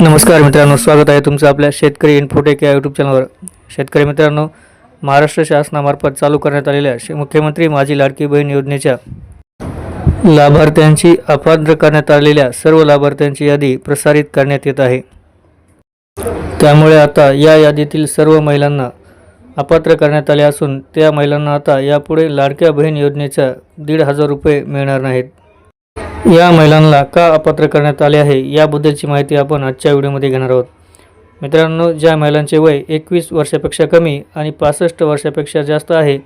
नमस्कार मित्रांनो स्वागत आहे तुमचं आपल्या शेतकरी इन्फोटेक या यूट्यूब चॅनलवर शेतकरी मित्रांनो महाराष्ट्र शासनामार्फत चालू करण्यात आलेल्या शे- मुख्यमंत्री माझी लाडकी बहीण योजनेच्या लाभार्थ्यांची अपात्र करण्यात आलेल्या सर्व लाभार्थ्यांची यादी प्रसारित करण्यात येत आहे. त्यामुळे आता या यादीतील सर्व महिलांना अपात्र करण्यात आले असून त्या महिलांना आता यापुढे लाडक्या बहीण योजनेच्या दीड हजार रुपये मिळणार नाहीत. या महिलांना का अपात्र करण्यात आले आहे याबद्दलची माहिती आपण आजच्या व्हिडिओमध्ये घेणार आहोत. मित्रांनो ज्या महिलांचे वय एकवीस वर्षापेक्षा कमी आणि पासष्ट वर्षापेक्षा जास्त आहे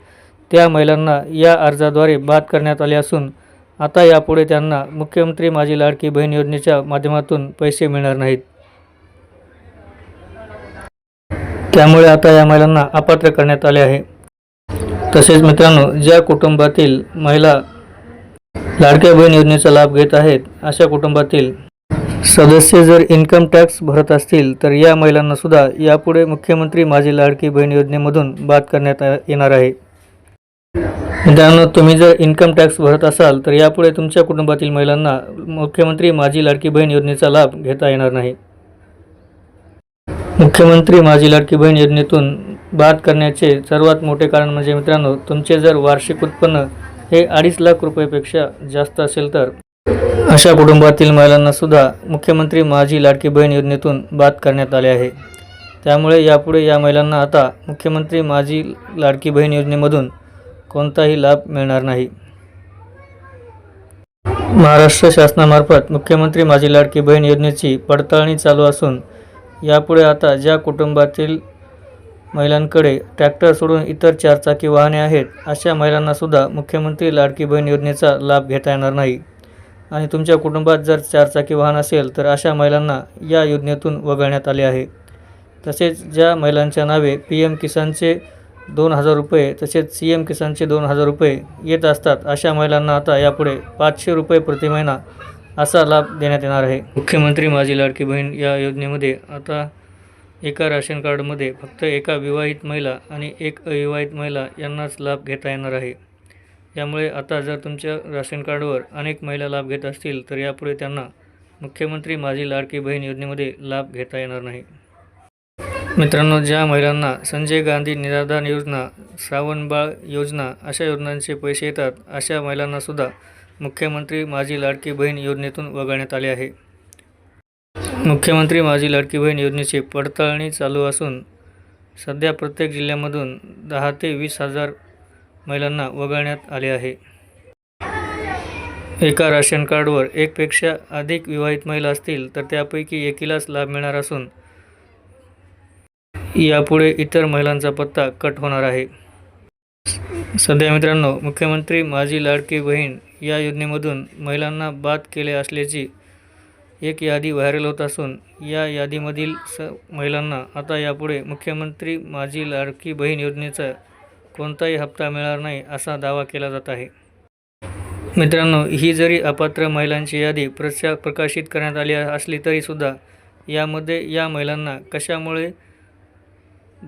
त्या महिलांना या अर्जाद्वारे बाद करण्यात आले असून आता यापुढे त्यांना मुख्यमंत्री माझी लाडकी बहीण योजनेच्या माध्यमातून पैसे मिळणार नाहीत. त्यामुळे आता या महिलांना अपात्र करण्यात आले आहे. तसेच मित्रांनो ज्या कुटुंबातील महिला लाडक्या बहीण योजनेचा लाभ घेत आहेत अशा कुटुंबातील सदस्य जर इन्कम टॅक्स भरत असतील तर या महिलांना सुद्धा यापुढे मुख्यमंत्री माझी लाडकी बहीण योजनेमधून बाद करण्यात येणार आहे. मित्रांनो तुम्ही जर इन्कम टॅक्स भरत असाल तर यापुढे तुमच्या कुटुंबातील महिलांना मुख्यमंत्री माझी लाडकी बहीण योजनेचा लाभ घेता येणार नाही. मुख्यमंत्री माझी लाडकी बहीण योजनेतून बाद करण्याचे सर्वात मोठे कारण म्हणजे मित्रांनो तुमचे जर वार्षिक उत्पन्न हे अडीच लाख रुपयेपेक्षा जास्त असेल तर. अशा कुटुंबातील महिलांना सुद्धा मुख्यमंत्री माझी लाडकी बहीण योजनेतून बाद करण्यात आले आहे. त्यामुळे यापुढे या महिलांना आता मुख्यमंत्री माझी लाडकी बहीण योजनेमधून कोणताही लाभ मिळणार नाही. महाराष्ट्र शासनामार्फत मुख्यमंत्री माझी लाडकी बहीण योजनेची पडताळणी चालू असून यापुढे आता ज्या कुटुंबातील महिलांकडे ट्रॅक्टर सोडून इतर चारचाकी वाहने आहेत अशा महिलांनासुद्धा मुख्यमंत्री लाडकी बहीण योजनेचा लाभ घेता येणार नाही. आणि तुमच्या कुटुंबात जर चारचाकी वाहन असेल तर अशा महिलांना या योजनेतून वगळण्यात आले आहे. तसेच ज्या महिलांच्या नावे पी एम किसानचे दोन हजार रुपये तसेच सी एम किसानचे दोन हजार रुपये येत असतात अशा महिलांना आता यापुढे पाचशे रुपये प्रति महिना असा लाभ देण्यात येणार आहे. मुख्यमंत्री माझी लाडकी बहीण या योजनेमध्ये आता एका राशन कार्डमध्ये फक्त एका विवाहित महिला आणि एक अविवाहित महिला यांनाच लाभ घेता येणार आहे. यामुळे आता जर तुमच्या राशन कार्डवर अनेक महिला लाभ घेत असतील तर यापुढे त्यांना मुख्यमंत्री माझी लाडकी बहीण योजनेमध्ये लाभ घेता येणार नाही. मित्रांनो ज्या महिलांना संजय गांधी निराधार योजना श्रावणबाळ योजना अशा योजनांचे पैसे येतात अशा महिलांनासुद्धा मुख्यमंत्री माझी लाडकी बहीण योजनेतून वगळण्यात आले आहे. मुख्यमंत्री माझी लाडकी बहीण योजनेची पडताळणी चालू असून सध्या प्रत्येक जिल्ह्यामधून दहा ते वीस हजार महिलांना वगळण्यात आले आहे. एका राशन कार्डवर एकपेक्षा अधिक विवाहित महिला असतील तर त्यापैकी एकीलाच लाभ मिळणार असून यापुढे इतर महिलांचा पत्ता कट होणार आहे. सध्या मित्रांनो मुख्यमंत्री माझी लाडकी बहीण या योजनेमधून महिलांना बाद केले असल्याची एक यादी व्हायरल होत असून या यादीमधील स महिलांना आता यापुढे मुख्यमंत्री माझी लाडकी बहीण योजनेचा कोणताही हप्ता मिळणार नाही असा दावा केला जात आहे. मित्रांनो ही जरी अपात्र महिलांची यादी प्रशा प्रकाशित करण्यात आली असली तरीसुद्धा यामध्ये या महिलांना कशामुळे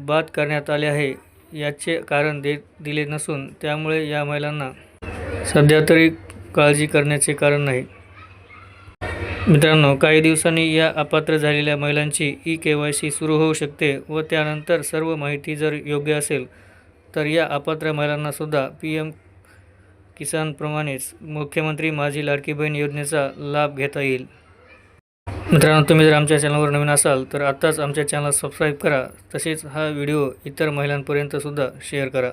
बाद करण्यात आले आहे याचे कारण दे दिले नसून त्यामुळे या महिलांना सध्या तरी काळजी करण्याचे कारण नाही. मित्रांनो काही दिवसांनी या अपात्र झालेल्या महिलांची ई के वाय सी सुरू होऊ शकते व त्यानंतर सर्व माहिती जर योग्य असेल तर या अपात्र महिलांनासुद्धा पी एम किसानप्रमाणेच मुख्यमंत्री माझी लाडकी बहीण योजनेचा लाभ घेता येईल. मित्रांनो तुम्ही जर आमच्या चॅनलवर नवीन असाल तर आत्ताच आमच्या चॅनल सबस्क्राईब करा. तसेच हा व्हिडिओ इतर महिलांपर्यंतसुद्धा शेअर करा.